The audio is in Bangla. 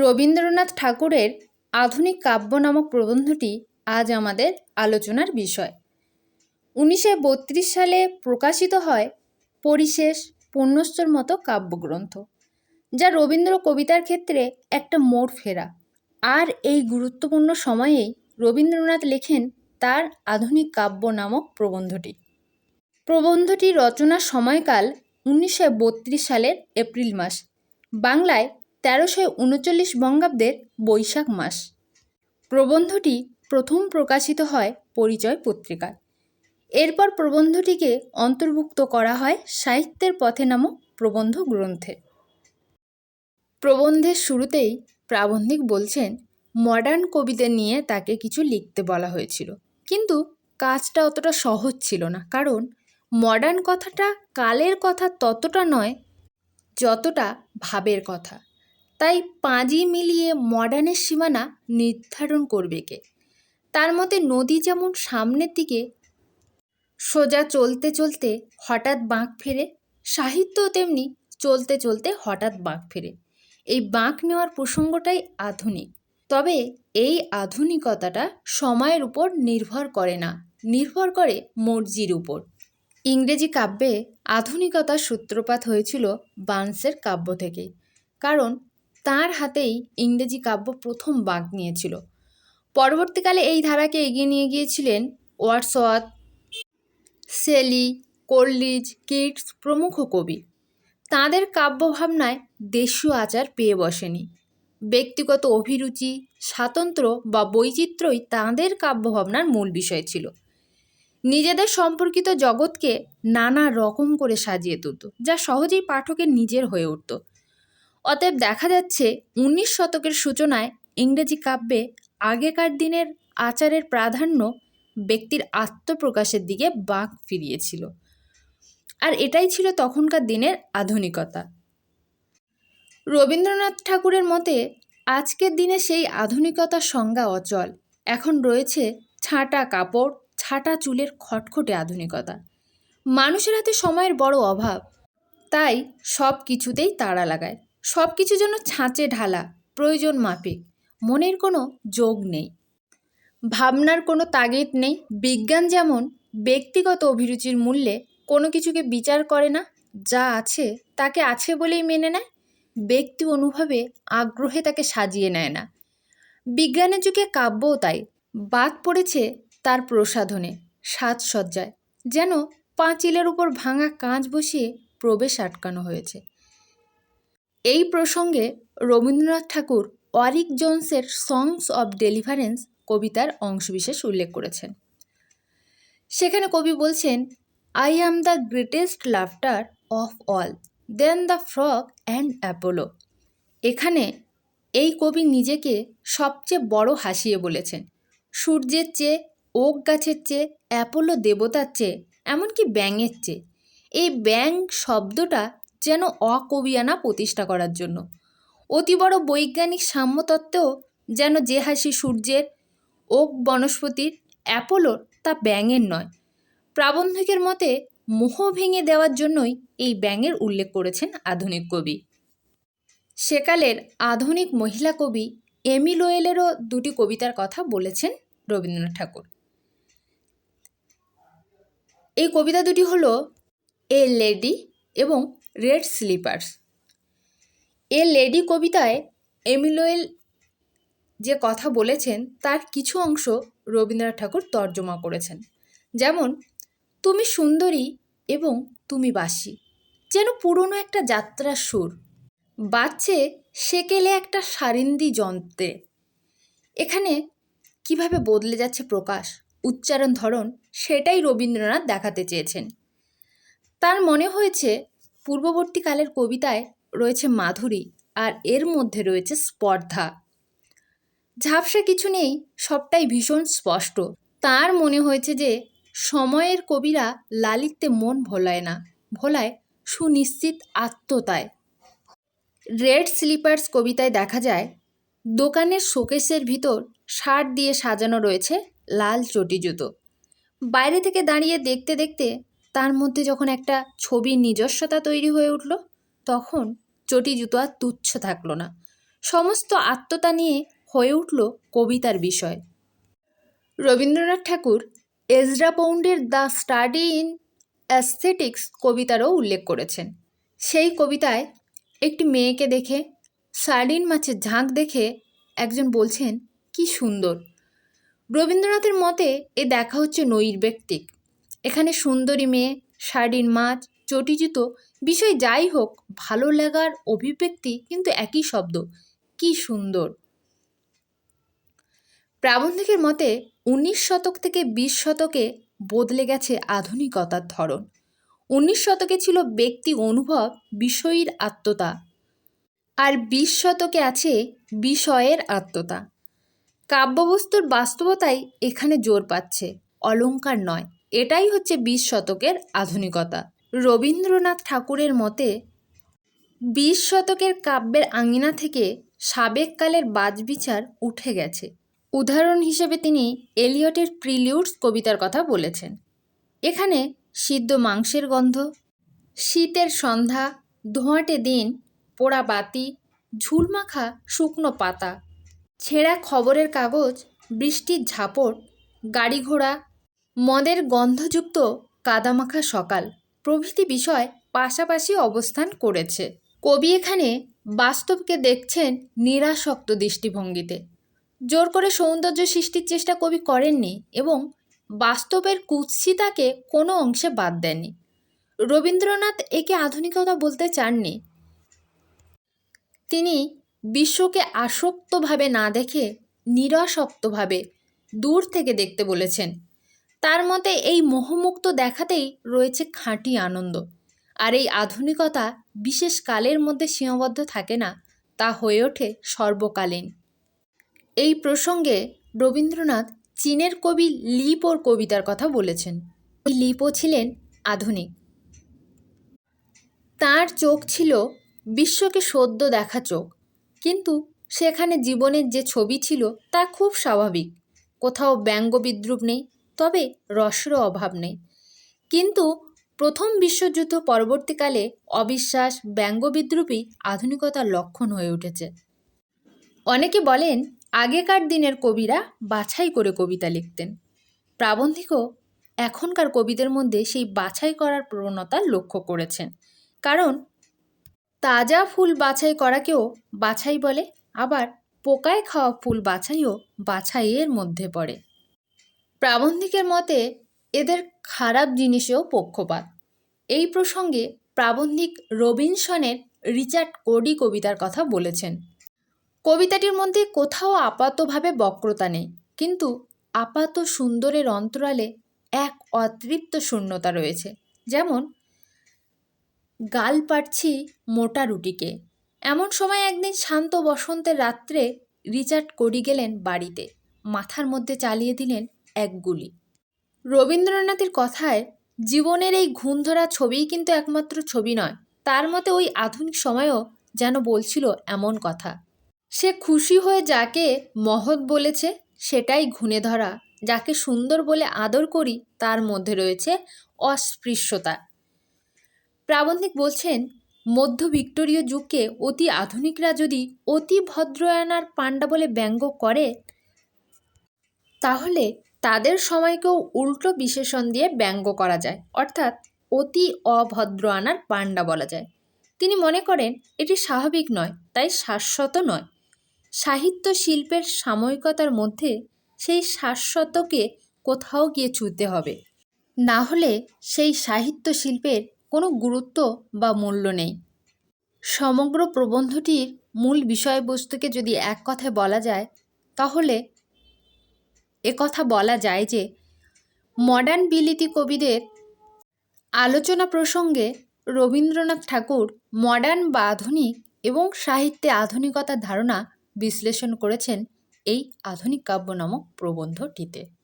রবীন্দ্রনাথ ঠাকুরের আধুনিক কাব্য নামক প্রবন্ধটি আজ আমাদের আলোচনার বিষয়। উনিশশো বত্রিশ সালে প্রকাশিত হয় পরিশেষ পুণ্যশ্চর মতো কাব্যগ্রন্থ, যা রবীন্দ্র কবিতার ক্ষেত্রে একটা মোড় ফেরা। আর এই গুরুত্বপূর্ণ সময়েই রবীন্দ্রনাথ লেখেন তার আধুনিক কাব্য নামক প্রবন্ধটি। প্রবন্ধটি রচনার সময়কাল উনিশশো বত্রিশ সালের এপ্রিল মাস। বাংলায় তেরোশো উনচল্লিশ বঙ্গাব্দের বৈশাখ মাস। প্রবন্ধটি প্রথম প্রকাশিত হয় পরিচয় পত্রিকায়। এরপর প্রবন্ধটিকে অন্তর্ভুক্ত করা হয় সাহিত্যের পথে নামক প্রবন্ধ গ্রন্থে। প্রবন্ধের শুরুতেই প্রাবন্ধিক বলছেন, মডার্ন কবিদের নিয়ে তাকে কিছু লিখতে বলা হয়েছিল। কিন্তু কাজটা অতটা সহজ ছিল না। কারণ মডার্ন কথাটা কালের কথা ততটা নয়, যতটা ভাবের কথা। তাই পাঁজি মিলিয়ে মডার্নের সীমানা নির্ধারণ করবে কে? তার মতে নদী যেমন সামনের দিকে সোজা চলতে চলতে হঠাৎ বাঁক ফেরে, সাহিত্য তেমনি চলতে চলতে হঠাৎ বাঁক ফেরে। এই বাঁক নেওয়ার প্রসঙ্গটাই আধুনিক। তবে এই আধুনিকতাটা সময়ের উপর নির্ভর করে না, নির্ভর করে মর্জির উপর। ইংরেজি কাব্যে আধুনিকতার সূত্রপাত হয়েছিল বার্নসের কাব্য থেকে কারণ তার হাতেই ইংরেজি কাব্য প্রথম বাঁক নিয়েছিল। পরবর্তীকালে এই ধারাকে এগিয়ে নিয়ে গিয়েছিলেন ওয়াটসওয়ার্থ সেলি কোল্লিজ কিটস প্রমুখ কবি। তাঁদের কাব্যভাবনায় দেশীয় আচার পেয়ে বসেনি। ব্যক্তিগত অভিরুচি, স্বাতন্ত্র্য বা বৈচিত্র্যই তাঁদের কাব্যভাবনার মূল বিষয় ছিল। নিজেদের সম্পর্কিত জগৎকে নানা রকম করে সাজিয়ে তুলত, যা সহজেই পাঠকের নিজের হয়ে উঠত। অতএব দেখা যাচ্ছে উনিশ শতকের সূচনায় ইংরেজি কাব্যে আগেকার দিনের আচারের প্রাধান্য ব্যক্তির আত্মপ্রকাশের দিকে বাঁক ফিরিয়েছিল। আর এটাই ছিল তখনকার দিনের আধুনিকতা। রবীন্দ্রনাথ ঠাকুরের মতে, আজকের দিনে সেই আধুনিকতার সংজ্ঞা অচল। এখন রয়েছে ছাঁটা কাপড়, ছাটা চুলের খটখটে আধুনিকতা। মানুষের হাতে সময়ের বড় অভাব, তাই সব কিছুতেই তাড়া লাগায়। সব কিছু যেন ছাঁচে ঢালা, প্রয়োজন মাফিক, মনের কোনো যোগ নেই। ভাবনার কোনো তাগিদ নেই, বিজ্ঞান যেমন ব্যক্তিগত অভিরুচির মূল্যে কোনো কিছুকে বিচার করে না, যা আছে তাকে আছে বলেই মেনে নেয়, ব্যক্তি অনুভবে আগ্রহে তাকে সাজিয়ে নেয় না। বিজ্ঞানের যুগে কাব্যও তাই, বাদ পড়েছে তার প্রসাধনে, সাজসজ্জায়, যেন পাঁচিলের উপর ভাঙা কাঁচ বসিয়ে প্রবেশ আটকানো হয়েছে। এই প্রসঙ্গে রবীন্দ্রনাথ ঠাকুর ওয়ারিক জোন্সের সংস অব ডেলিভারেন্স কবিতার অংশবিশেষ উল্লেখ করেছেন। সেখানে কবি বলছেন I am the greatest laughter of all then the frog and Apollo এখানে এই কবি নিজেকে সবচেয়ে বড় হাসিয়ে বলেছেন। সূর্যের চেয়ে, ওক গাছের চেয়ে অ্যাপোলো দেবতার চেয়ে, এমনকি ব্যাঙের চেয়ে। এই ব্যাং শব্দটা যেন অকবিয়ানা প্রতিষ্ঠা করার জন্য। অতি বড় বৈজ্ঞানিক সাম্যতত্ত্বেও যেন যে হাসি সূর্যের ওক বনস্পতির অ্যাপোলোর তা ব্যাঙের নয়। প্রাবন্ধিকের মতে মোহ ভেঙে দেওয়ার জন্যই এই ব্যাঙের উল্লেখ করেছেন আধুনিক কবি। সেকালের আধুনিক মহিলা কবি এমিলোয়েলেরও দুটি কবিতার কথা বলেছেন রবীন্দ্রনাথ ঠাকুর। এই কবিতা দুটি হলো এ লেডি এবং রেড স্লিপার্স। এ লেডি কবিতায় এমিলোয়েল যে কথা বলেছেন, তার কিছু অংশ রবীন্দ্রনাথ ঠাকুর তর্জমা করেছেন। যেমন, তুমি সুন্দরী এবং তুমি বাসি, যেন পুরনো একটা যাত্রার সুর, বাজছে সেকেলে একটা সারিন্দি যন্ত্রে। এখানে কীভাবে বদলে যাচ্ছে প্রকাশ, উচ্চারণ ধরন, সেটাই রবীন্দ্রনাথ দেখাতে চেয়েছেন। তার মনে হয়েছে পূর্ববর্তীকালের কবিতায় রয়েছে মাধুরী আর এর মধ্যে রয়েছে স্পর্ধা। ঝাপসা কিছু নেই, সবটাই ভীষণ স্পষ্ট। তার মনে হয়েছে যে, সময়ের কবিরা লালিত্যে মন ভোলায় না, ভোলায় সুনিশ্চিত আত্মতায়। রেড স্লিপার্স কবিতায় দেখা যায়, দোকানের শোকেসের ভিতর শার্ট দিয়ে সাজানো রয়েছে লাল চটি জুতো। বাইরে থেকে দাঁড়িয়ে দেখতে দেখতে তার মধ্যে যখন একটা ছবির নিজস্বতা তৈরি হয়ে উঠল, তখন চটি জুতো আর তুচ্ছ থাকল না। সমস্ত আত্মতা নিয়ে হয়ে উঠল কবিতার বিষয়। রবীন্দ্রনাথ ঠাকুর এজরা পৌন্ডের দ্য স্টাডি ইন অ্যাস্থেটিক্স কবিতারও উল্লেখ করেছেন। সেই কবিতায় একটি মেয়েকে দেখে, সার্ডিন মাছের ঝাঁক দেখে একজন বলছেন, কি সুন্দর। রবীন্দ্রনাথের মতে এ দেখা হচ্ছে নৈর্ব্যক্তিক। এখানে সুন্দরী মেয়ে সার্ডিন মাছ চটিজুতো বিষয় যাই হোক, ভালো লাগার অভিব্যক্তি কিন্তু একই শব্দ। কি সুন্দর! প্রাবন্ধিকের মতে, উনিশ শতক থেকে বিশ শতকে বদলে গেছে আধুনিকতার ধরন। উনিশ শতকে ছিল ব্যক্তি অনুভব, বিষয়ীর আত্মতা। আর বিশ শতকে আছে বিষয়ের আত্মতা। কাব্যবস্তুর বাস্তবতাই এখানে জোর পাচ্ছে অলঙ্কার নয়। এটাই হচ্ছে বিশ শতকের আধুনিকতা। রবীন্দ্রনাথ ঠাকুরের মতে, বিশ শতকের কাব্যের আঙিনা থেকে সাবেককালের বাজবিচার উঠে গেছে। উদাহরণ হিসেবে তিনি এলিয়টের প্রিলিউডস কবিতার কথা বলেছেন। এখানে সিদ্ধ মাংসের গন্ধ, শীতের সন্ধ্যা, ধোঁয়াটে দিন, পোড়া বাতি, ঝুলমাখা শুকনো পাতা, ছেঁড়া খবরের কাগজ, বৃষ্টির ঝাপট গাড়ি ঘোড়া মদের গন্ধযুক্ত কাদামাখা সকাল। প্রভৃতি বিষয় পাশাপাশি অবস্থান করেছে। কবি এখানে বাস্তবকে দেখছেন নিরাসক্ত দৃষ্টিভঙ্গিতে। জোর করে সৌন্দর্য সৃষ্টির চেষ্টা কবি করেননি এবং বাস্তবের কুৎসিতাকে কোনো অংশে বাদ দেননি। রবীন্দ্রনাথ একে আধুনিকতা বলতে চাননি। তিনি বিশ্বকে আসক্তভাবে না দেখে নিরাসক্তভাবে দূর থেকে দেখতে বলেছেন। তার মতে এই মোহমুক্ত দেখাতেই রয়েছে খাঁটি আনন্দ। আর এই আধুনিকতা বিশেষ কালের মধ্যে সীমাবদ্ধ থাকে না, তা হয়ে ওঠে সর্বকালীন। এই প্রসঙ্গে রবীন্দ্রনাথ চীনের কবি লিপোর কবিতার কথা বলেছেন। লিপো ছিলেন আধুনিক। তার চোখ ছিল বিশ্বকে সদ্য দেখা চোখ, কিন্তু সেখানে জীবনের যে ছবি ছিল তা খুব স্বাভাবিক। কোথাও ব্যঙ্গ বিদ্রুপ নেই তবে রসেরও অভাব নেই। কিন্তু প্রথম বিশ্বযুদ্ধ পরবর্তীকালে অবিশ্বাস ব্যঙ্গ বিদ্রুপই আধুনিকতার লক্ষণ হয়ে উঠেছে। অনেকে বলেন, আগেকার দিনের কবিরা বাছাই করে কবিতা লিখতেন। প্রাবন্ধিকও এখনকার কবিদের মধ্যে সেই বাছাই করার প্রবণতা লক্ষ্য করেছেন। কারণ তাজা ফুল বাছাই করাকেও বাছাই বলে, আবার পোকায় খাওয়া ফুল বাছাইও বাছাইয়ের মধ্যে পড়ে। প্রাবন্ধিকের মতে, এদের খারাপ জিনিসেও পক্ষপাত। এই প্রসঙ্গে প্রাবন্ধিক রবিনসনের রিচার্ড কোডি কবিতার কথা বলেছেন। কবিতাটির মধ্যে কোথাও আপাতভাবে বক্রতা নেই, কিন্তু আপাত সুন্দরের অন্তরালে এক অতৃপ্ত শূন্যতা রয়েছে। যেমন, গাল পাড়ছি মোটা রুটিকে। এমন সময় একদিন শান্ত বসন্তের রাত্রে রিচার্ড কোডি গেলেন বাড়িতে। মাথার মধ্যে চালিয়ে দিলেন এক গুলি। রবীন্দ্রনাথের কথায়, জীবনের এই ঘুণ ধরা ছবিই কিন্তু একমাত্র ছবি নয়, তার মতে ওই আধুনিক সময়েও যেন বলছিল এমন কথা। সে খুশি হয়ে যাকে মহৎ বলেছে, সেটাই ঘুণে ধরা যাকে সুন্দর বলে আদর করি, তার মধ্যে রয়েছে অস্পৃশ্যতা। প্রাবন্ধিক বলছেন, মধ্য ভিক্টোরীয় যুগকে অতি আধুনিকরা যদি অতি ভদ্রয়ানার পাণ্ডা বলে ব্যঙ্গ করে, তাহলে তাদের সময়কেও উল্টো বিশেষণ দিয়ে ব্যঙ্গ করা যায়, অর্থাৎ অতি অভদ্র আনার পাণ্ডা বলা যায়। তিনি মনে করেন, এটি স্বাভাবিক নয়, তাই শাশ্বত নয়। সাহিত্য শিল্পের সাময়িকতার মধ্যে সেই শাশ্বতকে কোথাও গিয়ে ছুঁতে হবে। না হলে সেই সাহিত্য শিল্পের কোনো গুরুত্ব বা মূল্য নেই। সমগ্র প্রবন্ধটির মূল বিষয়বস্তুকে যদি এক কথায় বলা যায়, তাহলে একথা বলা যায় যে মডার্ন বিলিতি কবিদের আলোচনা প্রসঙ্গে রবীন্দ্রনাথ ঠাকুর মডার্ন বা আধুনিক এবং সাহিত্যে আধুনিকতার ধারণা বিশ্লেষণ করেছেন এই আধুনিক কাব্য নামক প্রবন্ধটিতে।